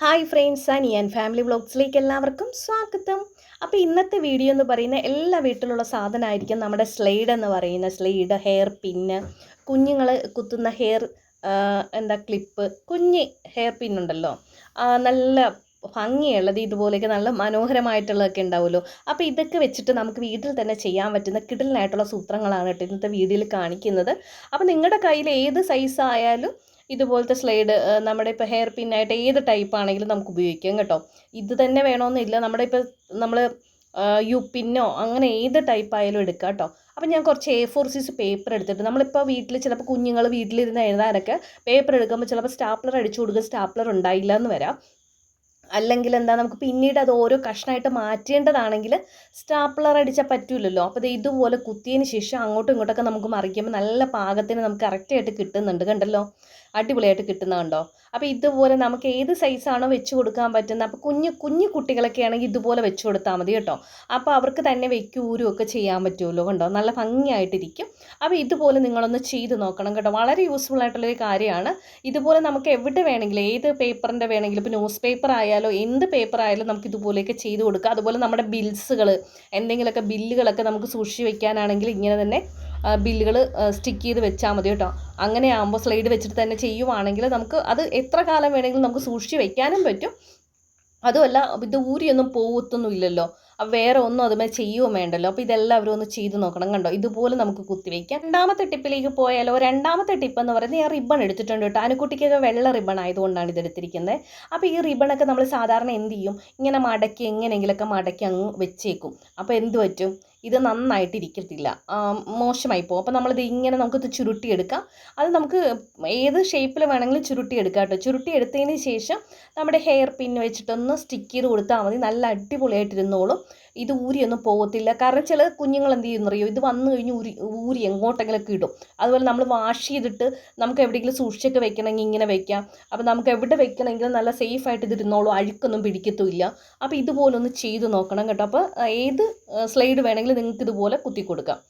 Hi friends and ഞാൻ family വ്ളോഗ്സിലേക്ക് എല്ലാവർക്കും സ്വാഗതം. അപ്പോൾ ഇന്നത്തെ വീഡിയോ എന്ന് പറയുന്ന എല്ലാ വീട്ടിലുള്ള സാധനമായിരിക്കും നമ്മുടെ സ്ലൈഡ് എന്ന് പറയുന്ന സ്ലൈഡ് ഹെയർ പിന്ന് കുഞ്ഞുങ്ങൾ കുത്തുന്ന ഹെയർ എന്താ ക്ലിപ്പ് കുഞ്ഞ് ഹെയർ പിന്നുണ്ടല്ലോ നല്ല ഭംഗിയുള്ളത് ഇതുപോലെയൊക്കെ നല്ല മനോഹരമായിട്ടുള്ളതൊക്കെ ഉണ്ടാവുമല്ലോ. അപ്പോൾ ഇതൊക്കെ വെച്ചിട്ട് നമുക്ക് വീട്ടിൽ തന്നെ ചെയ്യാൻ പറ്റുന്ന കിടലിനായിട്ടുള്ള സൂത്രങ്ങളാണ് കേട്ടോ ഇന്നത്തെ വീഡിയോയിൽ കാണിക്കുന്നത്. അപ്പോൾ നിങ്ങളുടെ കയ്യിൽ ഏത് സൈസ് ആയാലും ഇതുപോലത്തെ സ്ലൈഡ് നമ്മുടെ ഇപ്പോൾ ഹെയർ പിന്നായിട്ട് ഏത് ടൈപ്പ് ആണെങ്കിലും നമുക്ക് ഉപയോഗിക്കാം കേട്ടോ. ഇത് തന്നെ വേണമെന്നില്ല നമ്മുടെ ഇപ്പോൾ നമ്മൾ യു പിന്നോ അങ്ങനെ ഏത് ടൈപ്പ് ആയാലും എടുക്കാം കേട്ടോ. അപ്പം ഞാൻ കുറച്ച് എ ഫോർ സീസ് പേപ്പർ എടുത്തിട്ട് നമ്മളിപ്പോൾ വീട്ടിൽ ചിലപ്പോൾ കുഞ്ഞുങ്ങൾ വീട്ടിലിരുന്ന് എഴുതാനൊക്കെ പേപ്പർ എടുക്കുമ്പോൾ ചിലപ്പോൾ സ്റ്റാപ്ലർ അടിച്ചു കൊടുക്കുക സ്റ്റാപ്ലർ ഉണ്ടായില്ല എന്ന് വരാം. അല്ലെങ്കിൽ എന്താ നമുക്ക് പിന്നീട് അത് ഓരോ കഷ്ണമായിട്ട് മാറ്റേണ്ടതാണെങ്കിൽ സ്റ്റാപ്ലർ അടിച്ചാൽ പറ്റൂലല്ലോ. അപ്പോൾ ഇത് ഇതുപോലെ കുത്തിയതിന് ശേഷം അങ്ങോട്ടും ഇങ്ങോട്ടൊക്കെ നമുക്ക് മറിക്കുമ്പോൾ നല്ല പാകത്തിന് നമുക്ക് കറക്റ്റായിട്ട് കിട്ടുന്നുണ്ട് കണ്ടല്ലോ. അടിപൊളിയായിട്ട് കിട്ടുന്ന കണ്ടോ? അപ്പോൾ ഇതുപോലെ നമുക്ക് ഏത് സൈസാണോ വെച്ച് കൊടുക്കാൻ പറ്റുന്നത് അപ്പോൾ കുഞ്ഞു കുഞ്ഞു കുട്ടികളൊക്കെ ആണെങ്കിൽ ഇതുപോലെ വെച്ച് കൊടുത്താൽ മതി കേട്ടോ. അപ്പോൾ അവർക്ക് തന്നെ വെക്കൂരും ഒക്കെ ചെയ്യാൻ പറ്റുമല്ലോ കണ്ടോ? നല്ല ഭംഗിയായിട്ടിരിക്കും. അപ്പോൾ ഇതുപോലെ നിങ്ങളൊന്ന് ചെയ്ത് നോക്കണം കേട്ടോ. വളരെ യൂസ്ഫുൾ ആയിട്ടുള്ളൊരു കാര്യമാണ്. ഇതുപോലെ നമുക്ക് എവിടെ വേണമെങ്കിലും ഏത് പേപ്പറിന്റെ വേണമെങ്കിലും ഇപ്പോൾ ന്യൂസ് പേപ്പർ ആയാലോ എന്ത് പേപ്പർ ആയാലും നമുക്ക് ഇതുപോലെയൊക്കെ ചെയ്ത് കൊടുക്കാം. അതുപോലെ നമ്മുടെ ബിൽസുകൾ എന്തെങ്കിലുമൊക്കെ ബില്ലുകളൊക്കെ നമുക്ക് സൂക്ഷിച്ച് വെക്കാനാണെങ്കിൽ ഇങ്ങനെ തന്നെ ബില്ലുകൾ സ്റ്റിക്ക് ചെയ്ത് വെച്ചാൽ മതി കേട്ടോ. അങ്ങനെ ആകുമ്പോൾ സ്ലൈഡ് വെച്ചിട്ട് തന്നെ ചെയ്യുവാണെങ്കിൽ നമുക്ക് അത് എത്ര കാലം വേണമെങ്കിലും നമുക്ക് സൂക്ഷിച്ച് വെക്കാനും പറ്റും. അതുമല്ല ഇത് ഊരിയൊന്നും പോകത്തൊന്നും ഇല്ലല്ലോ. വേറെ ഒന്നും അതുമേ ചെയ്യുകയും വേണ്ടല്ലോ. അപ്പോൾ ഇതെല്ലാവരും ഒന്ന് ചെയ്ത് നോക്കണം കണ്ടോ? ഇതുപോലെ നമുക്ക് കുത്തിവെക്കാം രണ്ടാമത്തെ ടിപ്പിലേക്ക് പോയാലോ? രണ്ടാമത്തെ ടിപ്പ് എന്ന് പറയുന്നത് ഞാൻ റിബൺ എടുത്തിട്ടുണ്ട് കേട്ടോ. അനുക്കുട്ടിക്കൊക്കെ വെള്ള റിബൺ ആയതുകൊണ്ടാണ് ഇത് എടുത്തിരിക്കുന്നത്. അപ്പോൾ ഈ റിബണൊക്കെ നമ്മൾ സാധാരണ എന്ത് ചെയ്യും? ഇങ്ങനെ മടക്കി എങ്ങനെയെങ്കിലൊക്കെ മടക്കി അങ്ങ് വെച്ചേക്കും. അപ്പോൾ എന്ത് പറ്റും? ഇത് നന്നായിട്ട് ഇരിക്കത്തില്ല മോശമായി പോകും അപ്പോൾ നമ്മളിത് ഇങ്ങനെ നമുക്കിത് ചുരുട്ടിയെടുക്കാം. അത് നമുക്ക് ഏത് ഷേപ്പിൽ വേണമെങ്കിലും ചുരുട്ടിയെടുക്കാം കേട്ടോ ചുരുട്ടിയെടുത്തതിന് ശേഷം നമ്മുടെ ഹെയർ പിൻ വെച്ചിട്ടൊന്ന് സ്റ്റിക്ക് ചെയ്ത് കൊടുത്താൽ മതി. നല്ല അടിപൊളിയായിട്ടിരുന്നോളും. ഇത് ഊരിയൊന്നും പോകത്തില്ല കാരണം ചില കുഞ്ഞുങ്ങൾ എന്ത് ചെയ്യുന്നറിയോ? ഇത് വന്നു കഴിഞ്ഞ് ഊരി ഊരി എങ്ങോട്ടെങ്കിലൊക്കെ ഇടും. അതുപോലെ നമ്മൾ വാഷ് ചെയ്തിട്ട് നമുക്ക് എവിടെയെങ്കിലും സൂക്ഷിച്ചൊക്കെ വെക്കണമെങ്കിൽ ഇങ്ങനെ വെക്കാം. അപ്പോൾ നമുക്ക് എവിടെ വെക്കണമെങ്കിലും നല്ല സേഫ് ആയിട്ട് ഇതിരുന്നോളൂ അഴുക്കൊന്നും പിടിക്കത്തുമില്ല. അപ്പോൾ ഇതുപോലെ ഒന്ന് ചെയ്ത് നോക്കണം കേട്ടോ. അപ്പോൾ ഏത് സ്ലൈഡ് വേണമെങ്കിലും നിങ്ങൾക്ക് ഇതുപോലെ കുത്തി കൊടുക്കാം.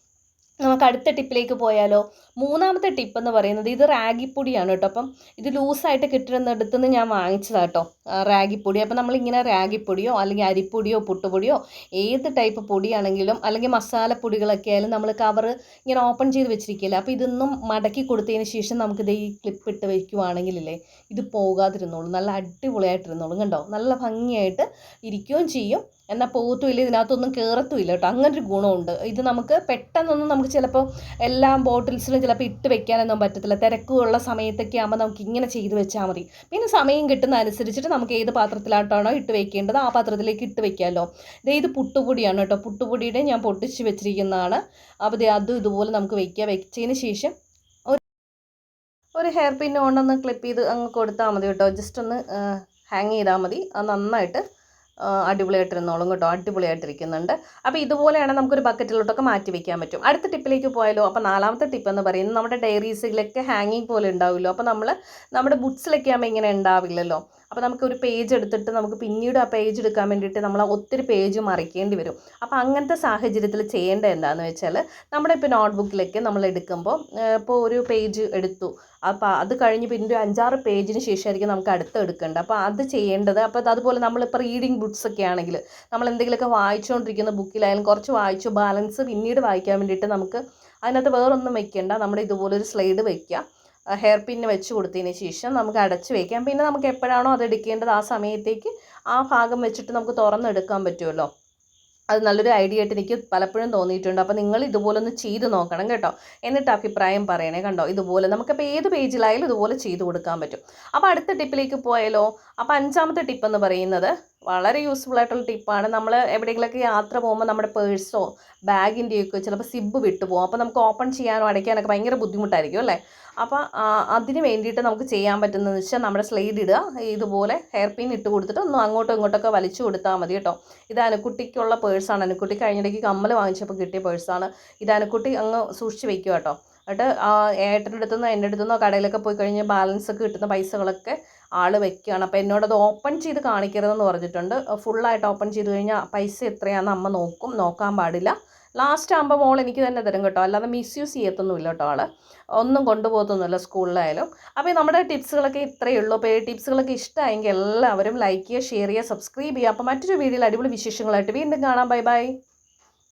നമുക്ക് അടുത്ത ടിപ്പിലേക്ക് പോയാലോ. മൂന്നാമത്തെ ടിപ്പ് എന്ന് പറയുന്നത് ഇത് റാഗിപ്പൊടിയാണ് കേട്ടോ. അപ്പം ഇത് ലൂസായിട്ട് കിട്ടുന്നിടത്ത് നിന്ന് ഞാൻ വാങ്ങിച്ചതാണ് കേട്ടോ. റാഗിപ്പൊടി. അപ്പം നമ്മളിങ്ങനെ റാഗിപ്പൊടിയോ അല്ലെങ്കിൽ അരിപ്പൊടിയോ പുട്ടുപൊടിയോ ഏത് ടൈപ്പ് പൊടിയാണെങ്കിലും അല്ലെങ്കിൽ മസാലപ്പൊടികളൊക്കെ ആയാലും നമ്മൾ കവർ ഇങ്ങനെ ഓപ്പൺ ചെയ്ത് വെച്ചിരിക്കില്ല അപ്പോൾ ഇതൊന്നും മടക്കി കൊടുത്തതിന് ശേഷം നമുക്കിത് ഈ ക്ലിപ്പ് ഇട്ട് വയ്ക്കുവാണെങ്കിലല്ലേ ഇത് പോകാതിരുന്നോളും. നല്ല അടിപൊളിയായിട്ടിരുന്നോളും കണ്ടോ. നല്ല ഭംഗിയായിട്ട് ഇരിക്കുകയും ചെയ്യും. എന്നാൽ പോകത്തുമില്ല ഇതിനകത്തൊന്നും കയറത്തുമില്ല കേട്ടോ. അങ്ങനൊരു ഗുണമുണ്ട്. ഇത് നമുക്ക് പെട്ടെന്നൊന്നും നമുക്ക് ചിലപ്പോൾ എല്ലാ ബോട്ടിൽസിലും ചിലപ്പോൾ ഇട്ട് വെക്കാനൊന്നും പറ്റത്തില്ല. തിരക്കുള്ള സമയത്തൊക്കെ ആകുമ്പോൾ നമുക്ക് ഇങ്ങനെ ചെയ്ത് വെച്ചാൽ മതി. പിന്നെ സമയം കിട്ടുന്ന അനുസരിച്ചിട്ട് നമുക്ക് ഏത് പാത്രത്തിലായിട്ടാണോ ഇട്ട് വെക്കേണ്ടത് ആ പാത്രത്തിലേക്ക് ഇട്ട് വെക്കാമല്ലോ. ദേ ഇത് പുട്ടുപൊടിയാണ് കേട്ടോ. പുട്ടുപൊടിയുടെ ഞാൻ പൊട്ടിച്ച് വെച്ചിരിക്കുന്നതാണ്. അപ്പോൾ അതും ഇതുപോലെ നമുക്ക് വെക്കുക വെച്ചതിന് ശേഷം ഒരു ഒരു ഹെയർ പിൻ കൊണ്ടൊന്ന് ക്ലിപ്പ് ചെയ്ത് അങ്ങ് കൊടുത്താൽ മതി കേട്ടോ. ജസ്റ്റ് ഒന്ന് ഹാങ് ചെയ്താൽ മതി. അത് നന്നായിട്ട് അടിപൊളിയായിട്ടിരുന്നോളും കേട്ടോ. അടിപൊളിയായിട്ടിരിക്കുന്നുണ്ട്. അപ്പോൾ ഇതുപോലെയാണ് നമുക്കൊരു ബക്കറ്റിലോട്ടൊക്കെ മാറ്റി വെക്കാൻ പറ്റും. അടുത്ത ടിപ്പിലേക്ക് പോയാലോ? അപ്പോൾ നാലാമത്തെ ടിപ്പ് എന്ന് പറയുന്നത് നമ്മുടെ ഡയറീസിലൊക്കെ ഹാങ്ങിങ് പോലെ ഉണ്ടാവുമല്ലോ. അപ്പോൾ നമ്മൾ നമ്മുടെ ബുക്സിലൊക്കെ ആകുമ്പോൾ ഇങ്ങനെ ഉണ്ടാവില്ലല്ലോ. അപ്പോൾ നമുക്ക് ഒരു പേജ് എടുത്തിട്ട് നമുക്ക് പിന്നീട് ആ പേജ് എടുക്കാൻ വേണ്ടിയിട്ട് നമ്മൾ ഒത്തിരി പേജ് മറിക്കേണ്ടി വരും. അപ്പോൾ അങ്ങനത്തെ സാഹചര്യത്തിൽ ചെയ്യേണ്ട എന്താണെന്ന് വെച്ചാൽ നമ്മുടെ ഇപ്പോൾ നോട്ട്ബുക്കിലേക്ക് നമ്മൾ എടുക്കുമ്പോൾ ഇപ്പോൾ ഒരു പേജ് എടുത്തു. അപ്പോൾ അത് കഴിഞ്ഞ് പിന്നെ ഒരു അഞ്ചാറ് പേജിന് ശേഷമായിരിക്കും നമുക്ക് അടുത്ത് എടുക്കേണ്ടത്. അപ്പോൾ അത് ചെയ്യേണ്ടത് അപ്പോൾ അതുപോലെ നമ്മളിപ്പോൾ റീഡിങ് ബുക്സ് ഒക്കെ ആണെങ്കിൽ നമ്മൾ എന്തെങ്കിലുമൊക്കെ വായിച്ചുകൊണ്ടിരിക്കുന്ന ബുക്കിലായാലും കുറച്ച് വായിച്ചു ബാലൻസ് പിന്നീട് വായിക്കാൻ വേണ്ടിയിട്ട് നമുക്ക് അതിനകത്ത് വേറൊന്നും വെക്കേണ്ട. നമ്മുടെ ഇതുപോലൊരു സ്ലൈഡ് വെക്കുക ഹെയർ പിന്ന് വെച്ച് കൊടുത്തതിന് ശേഷം നമുക്ക് അടച്ച് വയ്ക്കാം പിന്നെ നമുക്ക് എപ്പോഴാണോ അത് എടുക്കേണ്ടത് ആ സമയത്തേക്ക് ആ ഭാഗം വെച്ചിട്ട് നമുക്ക് തുറന്നെടുക്കാൻ പറ്റുമല്ലോ. അത് നല്ലൊരു ഐഡിയ ആയിട്ട് എനിക്ക് പലപ്പോഴും തോന്നിയിട്ടുണ്ട്. അപ്പോൾ നിങ്ങൾ ഇതുപോലെ ഒന്ന് ചെയ്ത് നോക്കണം കേട്ടോ. എന്നിട്ട് അഭിപ്രായം പറയണേ കണ്ടോ. ഇതുപോലെ നമുക്കിപ്പോൾ ഏത് പേജിലായാലും ഇതുപോലെ ചെയ്ത് കൊടുക്കാൻ പറ്റും. അപ്പോൾ അടുത്ത ടിപ്പിലേക്ക് പോയാലോ? അപ്പോൾ അഞ്ചാമത്തെ ടിപ്പ് എന്ന് പറയുന്നത് വളരെ യൂസ്ഫുൾ ആയിട്ടുള്ള ടിപ്പാണ് നമ്മൾ എവിടെയെങ്കിലുമൊക്കെ യാത്ര പോകുമ്പോൾ നമ്മുടെ പേഴ്സോ ബാഗിന്റെയൊക്കെ ചിലപ്പോൾ സിബ് വിട്ടുപോകും അപ്പോൾ നമുക്ക് ഓപ്പൺ ചെയ്യാനോ അടയ്ക്കാനൊക്കെ ഭയങ്കര ബുദ്ധിമുട്ടായിരിക്കും അല്ലേ? അപ്പോൾ അതിന് വേണ്ടിയിട്ട് നമുക്ക് ചെയ്യാൻ പറ്റുന്നതെന്ന് വെച്ചാൽ നമ്മുടെ സ്ലൈഡ് ഇടുക. ഇതുപോലെ ഹെയർ പിൻ ഇട്ട് കൊടുത്തിട്ട് ഒന്ന് അങ്ങോട്ടും ഇങ്ങോട്ടൊക്കെ വലിച്ചു കൊടുത്താൽ മതി കേട്ടോ. ഇത് അനുക്കുട്ടിക്കുള്ള പേഴ്സാണ് അനുക്കുട്ടി കഴിഞ്ഞിടയ്ക്ക് കമ്മൽ വാങ്ങിച്ചപ്പോൾ കിട്ടിയ പേഴ്സാണ് ഇത് അനുക്കുട്ടി അങ്ങ് സൂക്ഷിച്ച് വെക്കുക കേട്ടോ. എന്നിട്ട് ഏട്ടന്റെ അടുത്തുനിന്നോ എന്റെ അടുത്തുനിന്നോ കടയിലൊക്കെ പോയി കഴിഞ്ഞാൽ ബാലൻസ് ഒക്കെ കിട്ടുന്ന പൈസകളൊക്കെ ആൾ വെക്കുകയാണ് അപ്പോൾ എന്നോടത് ഓപ്പൺ ചെയ്ത് കാണിക്കരുതെന്ന് പറഞ്ഞിട്ടുണ്ട്. ഫുള്ളായിട്ട് ഓപ്പൺ ചെയ്ത് കഴിഞ്ഞാൽ പൈസ എത്രയാണെന്ന് അമ്മ നോക്കും. നോക്കാൻ പാടില്ല. ലാസ്റ്റ് ആകുമ്പോൾ മോൾ എനിക്ക് തന്നെ തരും കേട്ടോ. അല്ലാതെ മിസ്യൂസ് ചെയ്യത്തൊന്നുമില്ല കേട്ടോ ആൾ ഒന്നും കൊണ്ടുപോകത്തൊന്നുമില്ല സ്കൂളിലായാലും. അപ്പോൾ നമ്മുടെ ടിപ്സുകളൊക്കെ ഇത്രയേ ഉള്ളൂ. അപ്പോൾ ഈ ടിപ്സുകളൊക്കെ ഇഷ്ടമായെങ്കിൽ എല്ലാവരും ലൈക്ക് ചെയ്യുക ഷെയർ ചെയ്യുക സബ്സ്ക്രൈബ് ചെയ്യുക. അപ്പോൾ മറ്റൊരു വീഡിയോയിൽ അടിപൊളി വിശേഷങ്ങളായിട്ട് വീണ്ടും കാണാം. Bye bye